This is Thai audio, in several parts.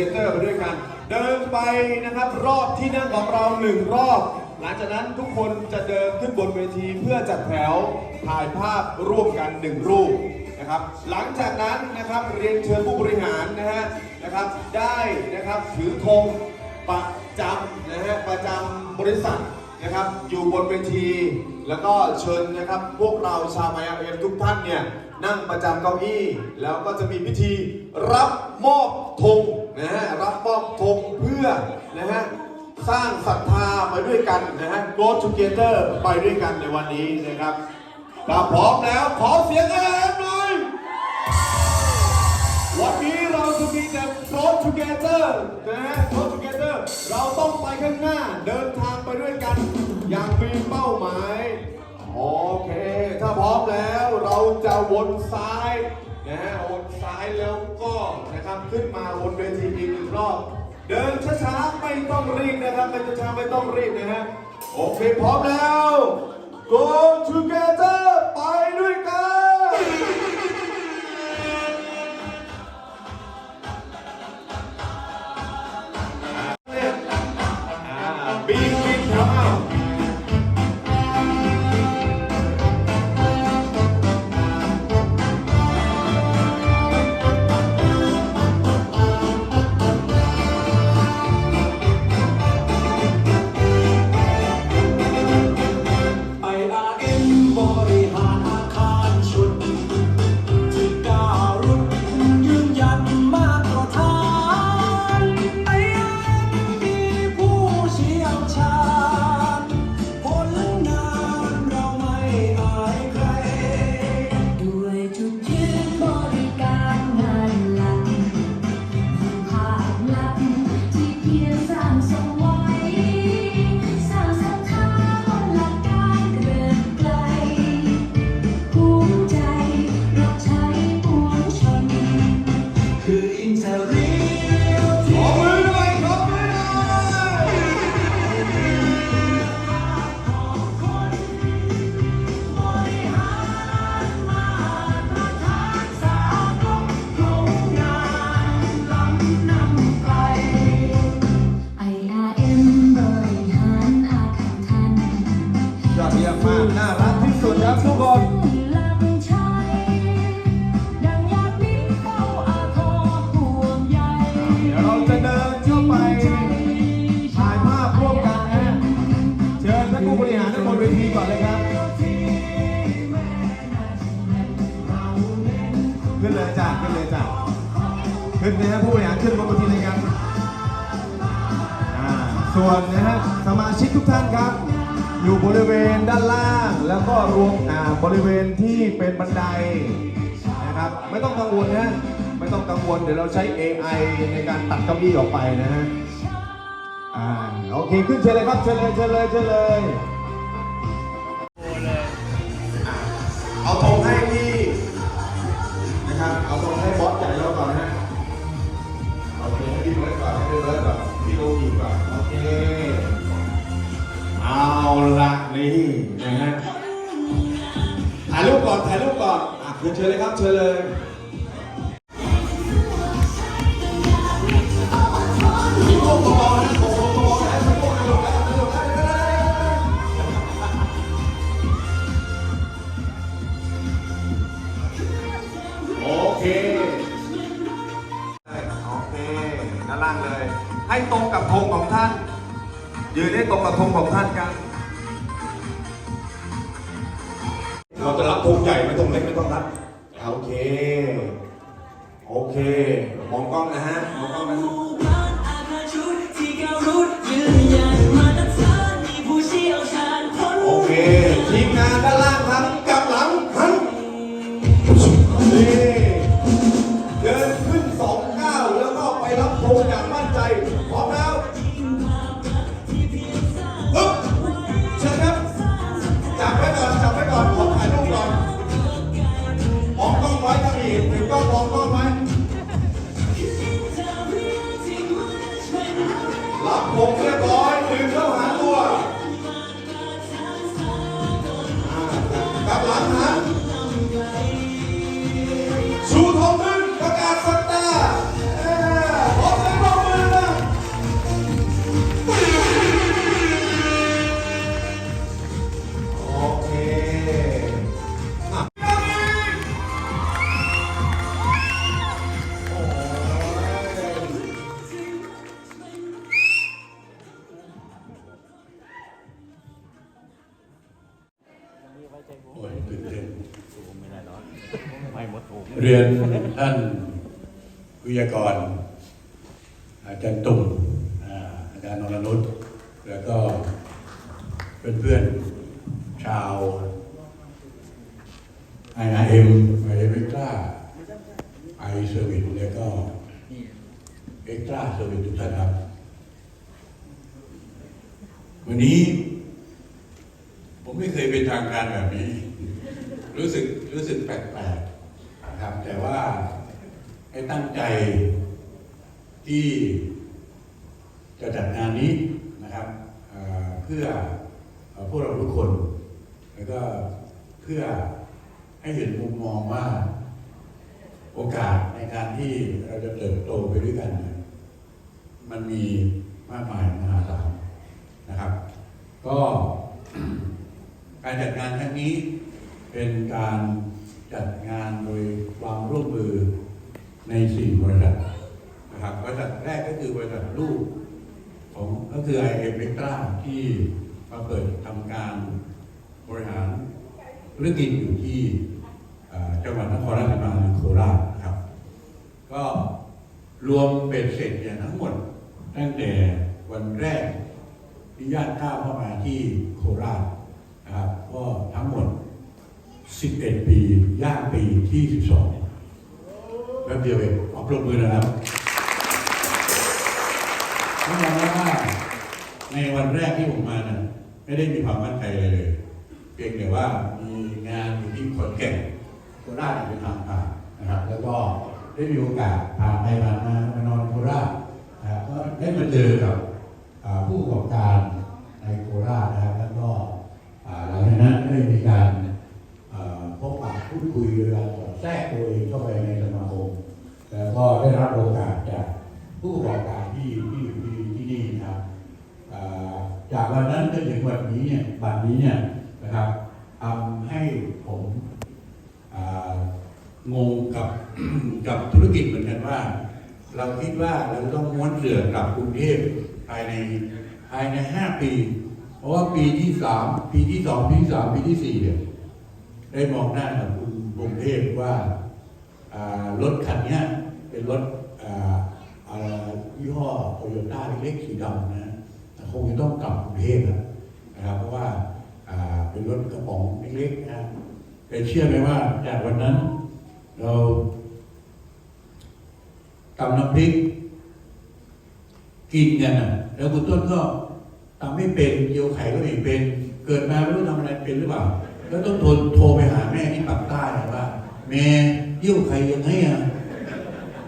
Go Together ไปด้วยกัน เดินไปนะครับรอบที่นั่งของเราหนึ่งรอบ หลังจากนั้นทุกคนจะเดินขึ้นบนเวทีเพื่อจัดแถวถ่ายภาพร่วมกันหนึ่งรูปนะครับหลังจากนั้นนะครับเรียนเชิญผู้บริหารนะฮะนะครับได้นะครับถือธงประจำนะฮะประจำบริษัท นะครับอยู่บนเวที แล้วก็เชิญนะครับพวกเราชาวไมอาเอ็มทุกท่านเนี่ยนั่งประจำเก้าอี้ แล้วก็จะมีพิธีรับมอบธงนะฮะรับมอบธงเพื่อนะฮะสร้างศรัทธาไปด้วยกันนะฮะ Go Together ไปด้วยกันในวันนี้นะครับถ้าพร้อมแล้วขอเสียงแอ ราจะมีแต่ Go Together นะฮะ Go Together เราต้องไปข้างหน้าเดินทางไปด้วยกัน อย่างมีเป้าหมาย โอเค ถ้าพร้อมแล้วเราจะวนซ้ายนะฮะวนซ้ายแล้วก็นะครับขึ้นมาวนเวทีอีกหนึ่งรอบ เดินช้าๆไม่ต้องรีบนะครับไม่ช้าๆไม่ต้องรีบนะฮะโอเคพร้อมแล้ว Go together ไปด้วยกัน วนนะฮะสมาชิกทุกท่านครับ อยู่บริเวณด้านล่าง แล้วก็รวมอ่าบริเวณที่เป็นบันไดนะครับไม่ต้องกังวลนะไม่ต้องกังวลเดี๋ยวเราใช้ AI ในการตัดเก้าอี้ออกไปนะฮะอ่าโอเคขึ้นเชิญเลยครับเชิญเลยเชิญเลยเชิญเลยเอาธงให้ ละนี่นะฮะถ่ายรูปก่อนถ่ายรูปก่อนอะเชิญเลยครับเชิญเลยโอเคโอเค ด้านล่างเลย ให้ตรงกับธงของท่าน ยืนให้ตรงกับธงของท่านกัน เราจะรับธงใหญ่ไม่ต้องเล็กไม่ต้องรับโอเค โอเค มองกล้องนะฮะ มองกล้องนะฮะ กับหลังหางชูองขึ้นประกาศสัตตา รียนท่านวิทยากร อาจารย์ตุ่มอาอาจารย์นรนุชแล้วก็เพื่อนๆชาวไอเอ็มไอเอ็กตร้าไอเซอร์วิสแล้วก็เอ็กตร้าเซอร์วิสทุกท่านครับ วันนี้ ผมไม่เคยเป็นทางการแบบนี้ รู้สึกรู้สึกแปลกๆ นะครับ แต่ว่าให้ตั้งใจที่จะจัดงานนี้นะครับเพื่อพวกเราทุกคน แล้วก็เพื่อให้เห็นมุมมองว่าโอกาสในการที่เราจะเติบโตไปด้วยกัน มันมีมากมายมหาศาลนะครับ ก็การจัดงานครั้งนี้เป็นการ จัดงานโดยความร่วมมือในสี่บริษัทนะครับบริษัทแรกก็คือบริษัทลูกของก็คือ i อ m e c t r a ที่มาเปิดทำการบริหารธุรกิจอยู่ที่จังหวัดนครราชสีมาหรือโคราชนะครับ ก็รวมเป็นเสร็จเนี่ยทั้งหมด ตั้งแต่วันแรกที่ญาติข้าวเข้ามาที่โคราชนะครับก็ทั้งหมด 11 ปีย่างปีที่ 12แป๊บเดียวเองขอปรบมือนะครับต้องยอมรับว่าในวันแรกที่ผมมานะไม่ได้มีความมั่นใจอะไรเลยเพียงแต่ว่ามีงานอยู่ที่ขอนแก่นโคราชเป็นทางผ่านนะครับ แล้วก็ได้มีโอกาสผ่านไปผ่านมามานอนโคราชนะครับก็ได้มาเจอกับผู้ประกอบการในโคราชนะครับแล้วก็หลังจากนั้นได้มีการ พูดคุยโดยการแทรกตัวเองเข้าไปในสมาคมแล้วก็ได้รับโอกาสจากผู้ประกอบการที่ที่อยู่ที่ที่นี่นะครับจากวันนั้นจนถึงวันนี้เนี่ยบัดนี้เนี่ยนะครับทำให้ผมงงกับกับธุรกิจเหมือนกันว่า เราคิดว่าเราต้องม้วนเสือกลับกรุงเทพภายในภายในห้าปี เพราะว่าปีที่สามปีที่สองปีที่สามปีที่สี่เนี่ย ได้มองหน้ากับคุณกรุงเทพว่ารถคันนี้เป็นรถยี่ห้อโตโยต้าเล็กๆสีดำนะแต่คงจะต้องกลับกรุงเทพนะครับ เพราะว่าเป็นรถกระป๋องเล็กๆนะแต่เชื่อไหมว่าจากวันนั้น เราตำน้ำพริก กินกันอะแล้วคุณต้นก็ทำไม่เป็นเยียวไข่ก็ไม่เป็น เกิดมาไม่รู้ทำอะไรเป็นหรือเปล่า แล้วต้องโทรโทรไปหาแม่ที่ปากใต้อะว่าแม่เยี่ยวไข่ยังไงอะ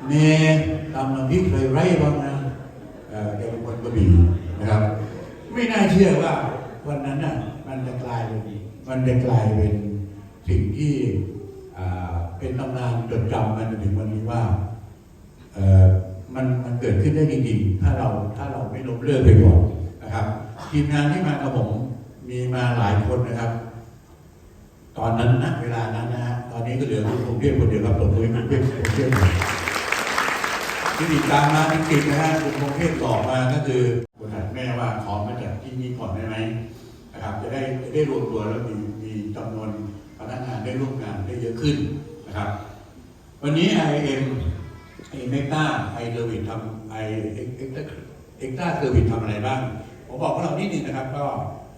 แม่ทำน้ำพริกใส่ไรบ้างนะเออแกเป็นคนกระบี่นะครับ ไม่น่าเชื่อว่าวันนั้นน่ะมันจะกลายเป็นมันจะกลายเป็นสิ่งที่เป็นตำนานจดจำมาจนถึงวันนี้ว่าเออมันมันเกิดขึ้นได้จริงๆ ถ้าเราถ้าเราไม่ล้มเลิกไปก่อนนะครับ ทีมงานที่มากับผมมีมาหลายคนนะครับ ตอนนั้นนะเวลานั้นนะฮะตอนนี้ก็เหลือคุณพงเทพคนเดียวครับผมเลยคุณเทพผมเทพที่ติดตามมาจริงๆนะฮะคุณพงเทพบอกมาก็คือบริษัทแม่ว่าขอมาจากที่นี่ก่อนได้ไหมนะครับจะได้จะได้รวมตัวแล้วมีมีจำนวนพนักงานได้ร่วมงานได้เยอะขึ้นนะครับ วันนี้ IM ไอเมกาไอเซอร์วิสทำไอเอ็กเอ็กต้าเซอร์วิสทำอะไรบ้าง ผมบอกพวกเรานิดนึงนะครับก็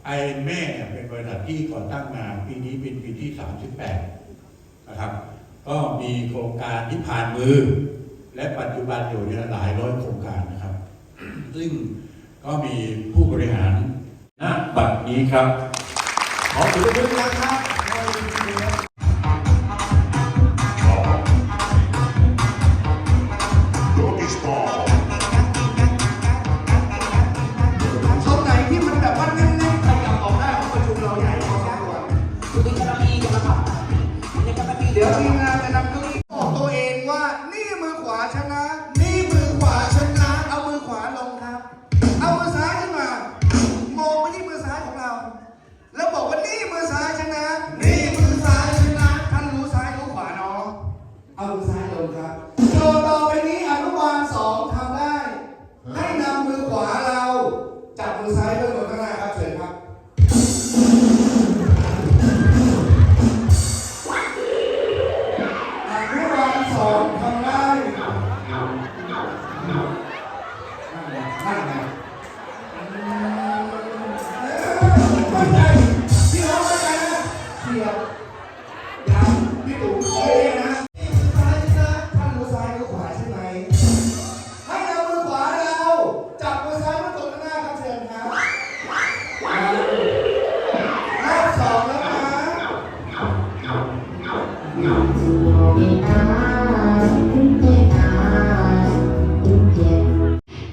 ไอแม่เนี่ยเป็นบริษัทที่ก่อตั้งมาปีนี้เป็นปีที่ 38 นะครับ ก็มีโครงการที่ผ่านมือ และปัจจุบันอยู่เนี่ยหลายร้อยโครงการนะครับ ซึ่งก็มีผู้บริหารณบัดนี้ครับ ขอถือเป็นนะครับ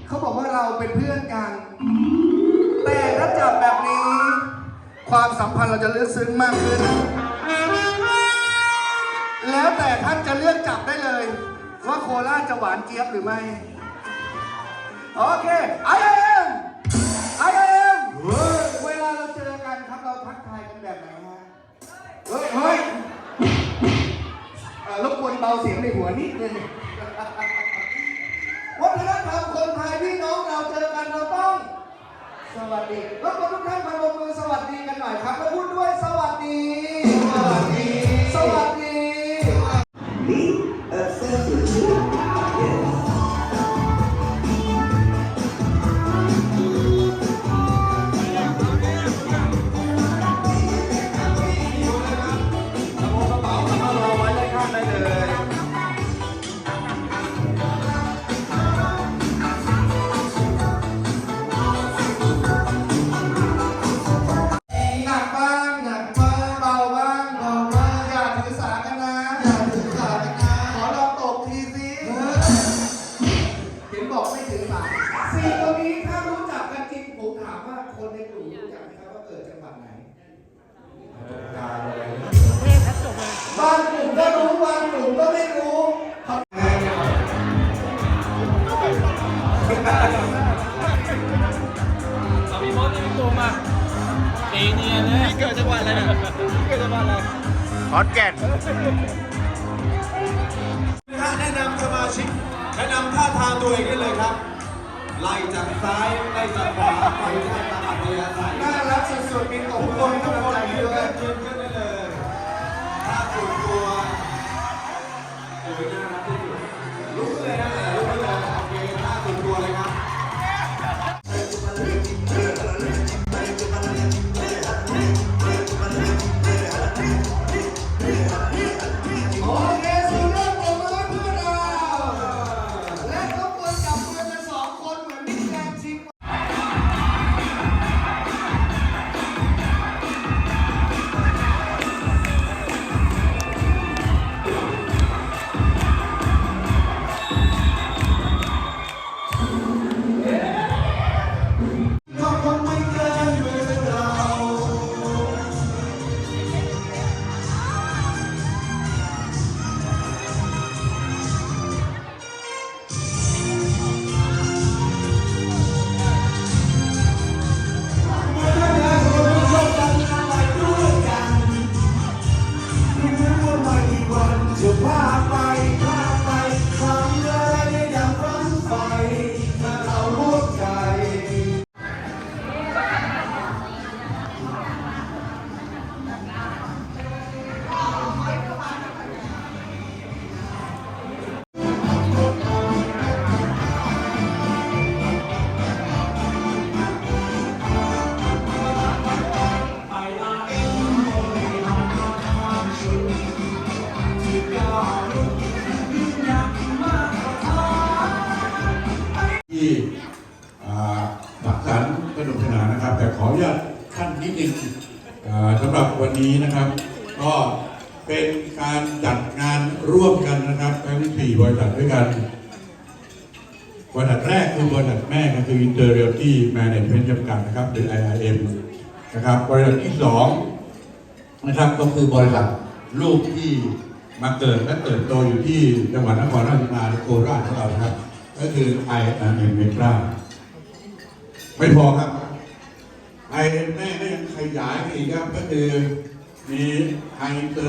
เขาบอกว่าเราเป็นเพื่อนกัน แต่ถ้าจับแบบนี้ ความสัมพันธ์เราจะลึกซึ้งมากขึ้น แล้วแต่ท่านจะเลือกจับได้เลย ว่าโคราชจะหวานเจี๊ยบหรือไม่ โอเค I am รบกวนเบาเสียงในหัวนิดนึงวัฒนธรรมคนไทยพี่น้องเราเจอกันเราต้อง สวัสดีรบกวนทุกท่านพนมมือสวัสดีกันหน่อยครับ อะไรขอนแก่นแนะนำสมาชิกแนะนำท่าทางตัวเองได้เลยครับ ไล่จากซ้ายไล่จากขวาไปได้ตามอัธยาศัยน่ารักสุดๆมีตบทุกมือนให้ทุกกำคลังนใจยืนด้วยยืนขึ้นได้เลยท่าสุดตัวโอ้ยน่ารัก นุกสนานนะครับ แต่ขออนุญาตขั้นนิดนึงสำหรับวันนี้นะครับ ก็เป็นการจัดงานร่วมกันนะครับทั้งสี่บริษัทด้วยกันบริษัทแรกคือบริษัทแม่ก็คือ Inter Realty Management จำกัดนะครับ หรือ IRM นะครับบริษัทที่สองนะครับก็คือบริษัทลูกที่มาเกิดและเติบโตอยู่ที่จังหวัดนครราชสีมาหรือโคราชของเราครับ ก็คือ IRM Metra ไม่พอครับไอแม่ก็ยังขยายไปอีกครับก็คือมีไฮเตอร์